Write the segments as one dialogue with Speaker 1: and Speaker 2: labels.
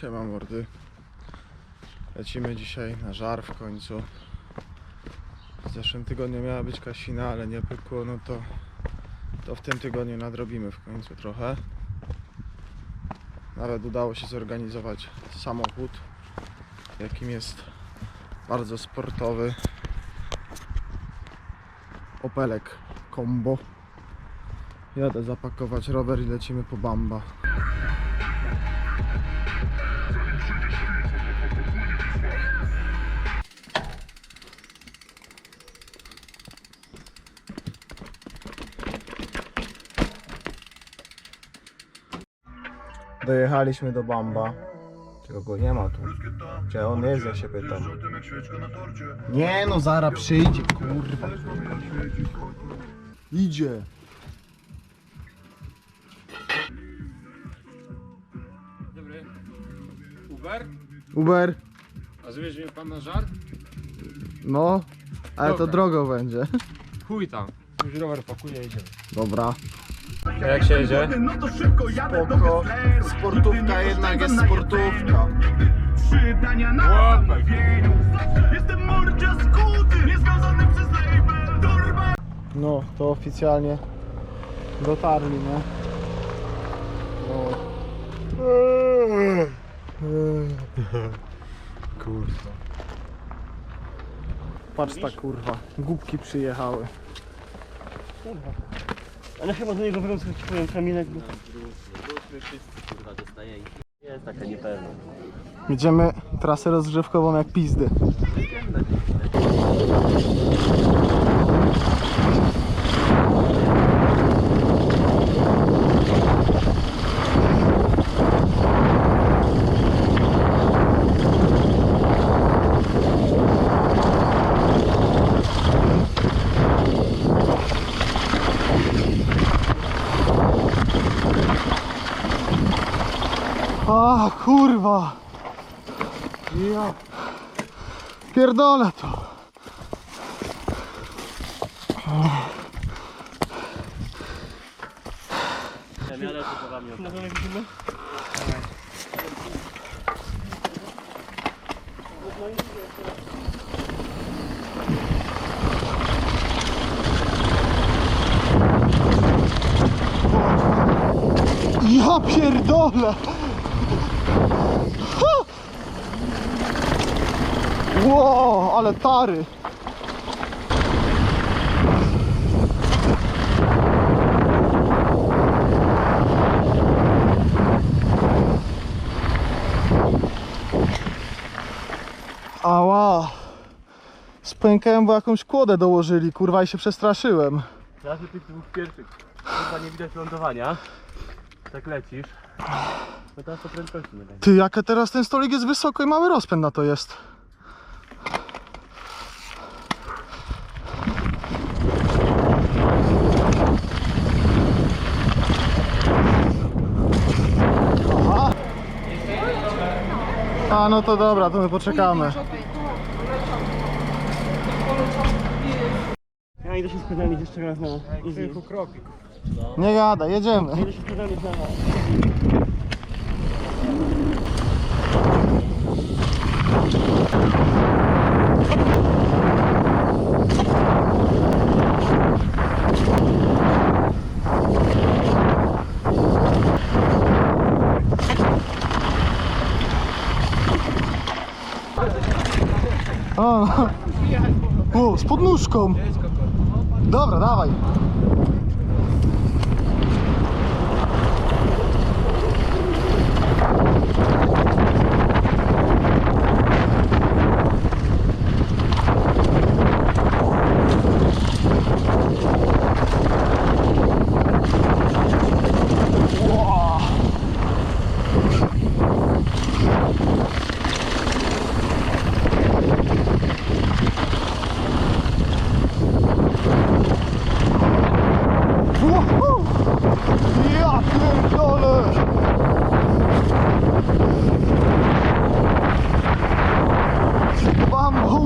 Speaker 1: Siema mordy. Lecimy dzisiaj na żar w końcu. W zeszłym tygodniu miała być kasina, ale nie pykło, no to, to w tym tygodniu nadrobimy w końcu trochę. Nawet udało się zorganizować samochód, jakim jest bardzo sportowy Opelek Combo. Jadę zapakować rower i lecimy po Bamba. Dojechaliśmy do Bamba. Tylko go nie ma tu. Gdzie on jest, ja się pytam. Nie no, zara przyjdzie, kurwa. Idzie.
Speaker 2: Dobry. Uber?
Speaker 1: Uber,
Speaker 2: A zwiezie mnie pan na żar?
Speaker 1: no, ale to
Speaker 2: Dobra.
Speaker 1: drogo będzie.
Speaker 2: Chuj tam. Już rower pakuje jedziemy.
Speaker 1: Dobra.
Speaker 2: A jak się jedzie?
Speaker 1: Spoko. Sportówka jednak jest sportówka.
Speaker 3: Przydania na zamówieniu Jestem mordzia skuty, niezwiązany przez label
Speaker 1: No, to oficjalnie dotarli, nie? No.
Speaker 2: Kurwa.
Speaker 1: Patrz ta kurwa, głupki przyjechały.
Speaker 4: Ale chyba do niego wrócę, ci powiem Kaminek. bo- Jest taka niepewna.
Speaker 1: Idziemy trasę rozgrzewkową jak pizdy. A kurwa! Ja pierdolę to.
Speaker 4: Ja miarę to za wami. Na dole widzimy?
Speaker 1: Ja pierdolę! Ha! Ło, ale tary! Ała! Spękałem, bo jakąś kłodę dołożyli, kurwa, i się przestraszyłem.
Speaker 4: Teraz tych dwóch pierwszych. Chyba nie widać lądowania. Tak lecisz. No teraz to prędkości nie będzie.
Speaker 1: Ty, jaka teraz ten stolik jest wysoko i mały rozpęd na to jest. Aha. A no to dobra, to my poczekamy.
Speaker 4: Ja idę się sprawdzić jeszcze raz na Easy.
Speaker 1: Nie gada, jedziemy.
Speaker 4: Idę się na
Speaker 1: O, o, z podnóżką. Dobra, dawaj.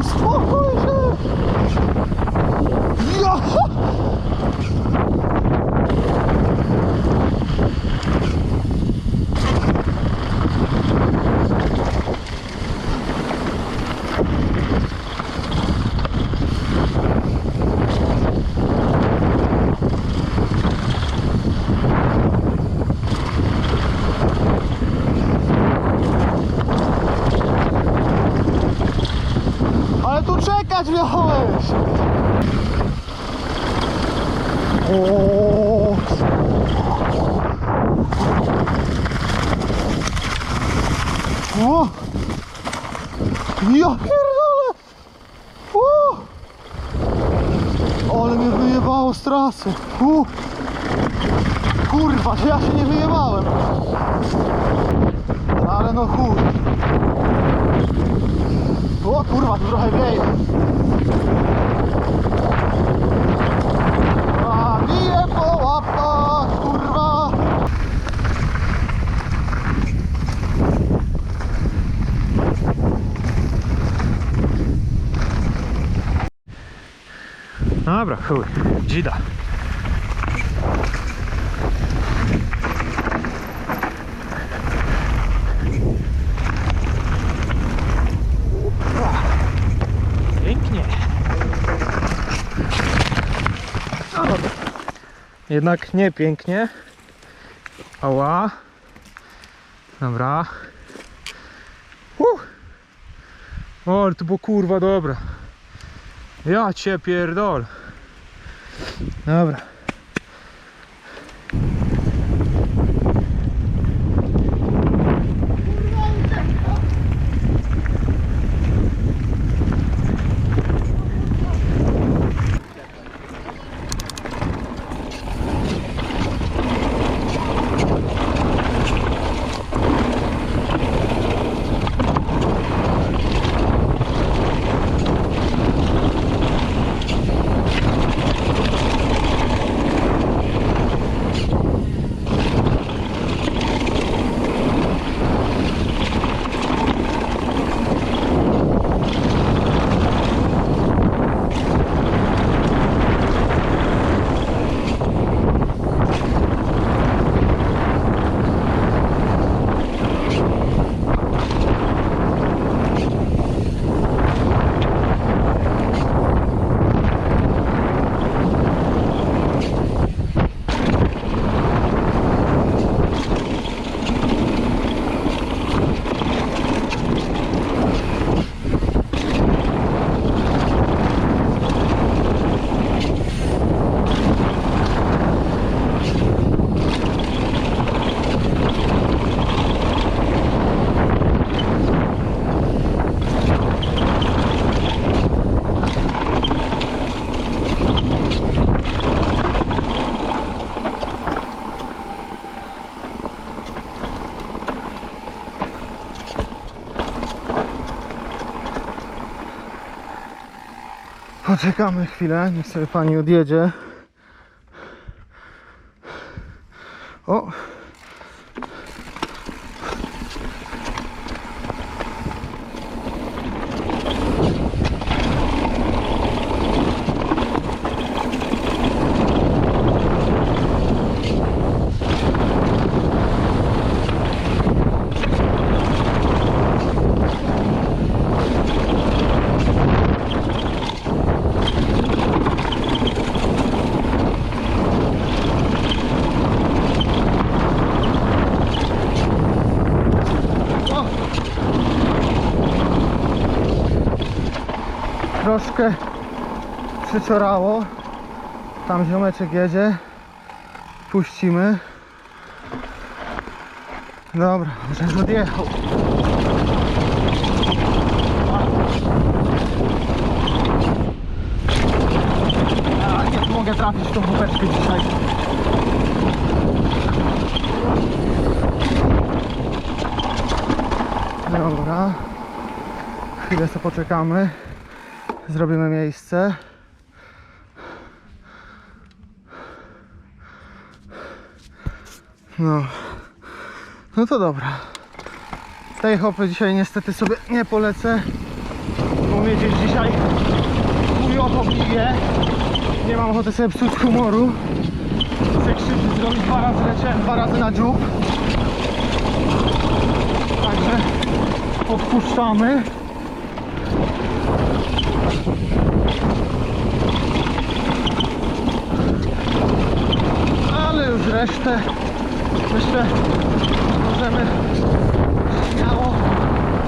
Speaker 1: Uspokój się! Wyjebało z trasy. U! Kurwa, ja się nie wyjebałem. Ale no chuj. O kurwa, tu trochę wieje. A bije po łapach, kurwa.
Speaker 2: Dobra, chuj, Pięknie. Jednak nie pięknie. Ała. Dobra. Uh. O, to było kurwa dobra. Ja cię pierdol. Dobra.
Speaker 1: Poczekamy chwilę, niech sobie pani odjedzie. Troszkę przyczorało. Tam ziomeczek jedzie. Puścimy. Dobra, że odjechał. Nie mogę trafić tą chłopeczkę dzisiaj. Dobra. Chwilę sobie poczekamy. Zrobimy miejsce. No. No to dobra. Tej hopy dzisiaj niestety sobie nie polecę. Bo mnie gdzieś dzisiaj chujowo bije. Nie mam ochoty sobie psuć humoru. Chcę krzywdy zrobić dwa razy leciałem, dwa razy na dziób. Także odpuszczamy. Ale już resztę myślę możemy śmiało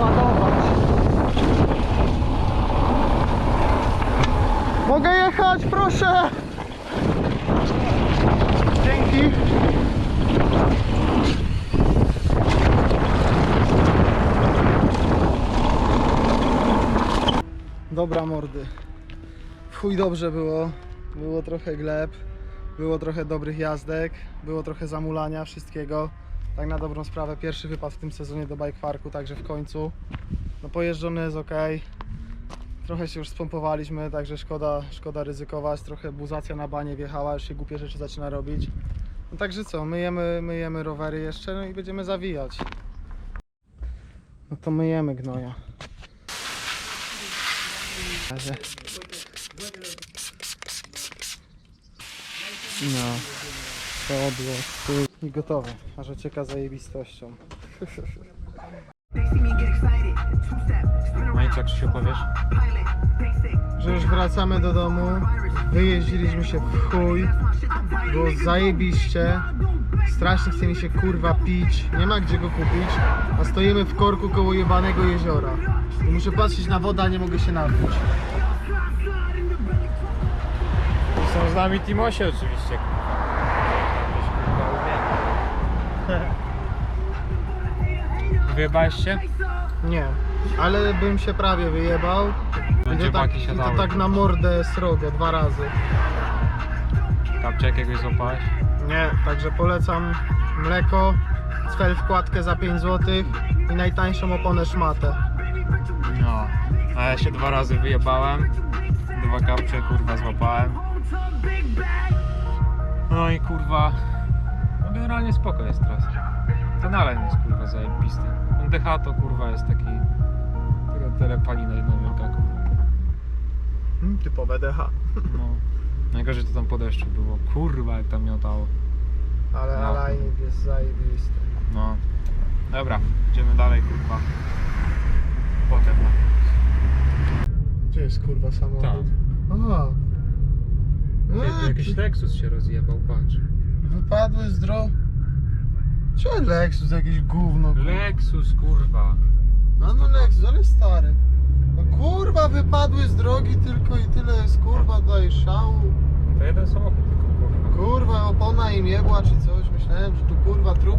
Speaker 1: ładować. Mogę jechać, proszę! Dobra mordy. W chuj dobrze było. Było trochę gleb, było trochę dobrych jazdek, było trochę zamulania wszystkiego. Tak na dobrą sprawę pierwszy wypad w tym sezonie do bike parku, także w końcu. No pojeżdżony jest ok. Trochę się już spompowaliśmy, także szkoda, szkoda ryzykować. Trochę buzacja na banie wjechała, już się głupie rzeczy zaczyna robić. No także co, myjemy, myjemy rowery jeszcze no i będziemy zawijać. No to myjemy gnoja. Razie. No. Podło, tu i gotowe. A że cieka zajebistością.
Speaker 2: No i co, Krzysiu, powiesz?
Speaker 1: Że już wracamy do domu. Wyjeździliśmy się w chuj. Było zajebiście. Strasznie chce mi się kurwa pić. Nie ma gdzie go kupić. A stoimy w korku koło jebanego jeziora. I muszę patrzeć na wodę, a nie mogę się napić.
Speaker 2: Są z nami Timosie oczywiście. Wyjebałeś się?
Speaker 1: Nie. Ale bym się prawie wyjebał. I
Speaker 2: Będzie
Speaker 1: to, tak,
Speaker 2: baki
Speaker 1: I to
Speaker 2: siadały.
Speaker 1: tak na mordę srogo dwa razy.
Speaker 2: Kapcie jakiegoś złapałeś?
Speaker 1: Nie, także polecam mleko, cfel wkładkę za 5 zł i najtańszą oponę szmatę.
Speaker 2: No. A ja się dwa razy wyjebałem. Dwa kapcie kurwa złapałem. No i kurwa. No generalnie spoko jest teraz. Ten alen jest kurwa zajebisty. Ten DH to kurwa jest taki. Tylko tyle palina jedna wielka kurwa.
Speaker 1: Hmm, typowe DH.
Speaker 2: No. Najgorzej to tam po deszczu było. Kurwa jak tam miotało.
Speaker 1: Ale
Speaker 2: No.
Speaker 1: alajnik jest zajebisty.
Speaker 2: No. Dobra, idziemy dalej kurwa. Potem. no.
Speaker 1: Gdzie jest kurwa samochód? Aha.
Speaker 2: Ty,
Speaker 1: A,
Speaker 2: jakiś
Speaker 1: ty-
Speaker 2: Lexus się rozjebał, patrz.
Speaker 1: Wypadły z dro... Co Lexus, jakieś gówno? kurwa?
Speaker 2: Lexus kurwa.
Speaker 1: A no Lexus, ale stary. Kurwa, wypadły z drogi tylko i tyle jest kurwa tutaj szału.
Speaker 2: To jeden samochód tylko kurwa.
Speaker 1: Kurwa, opona im jebła czy coś. Myślałem, że tu kurwa trupy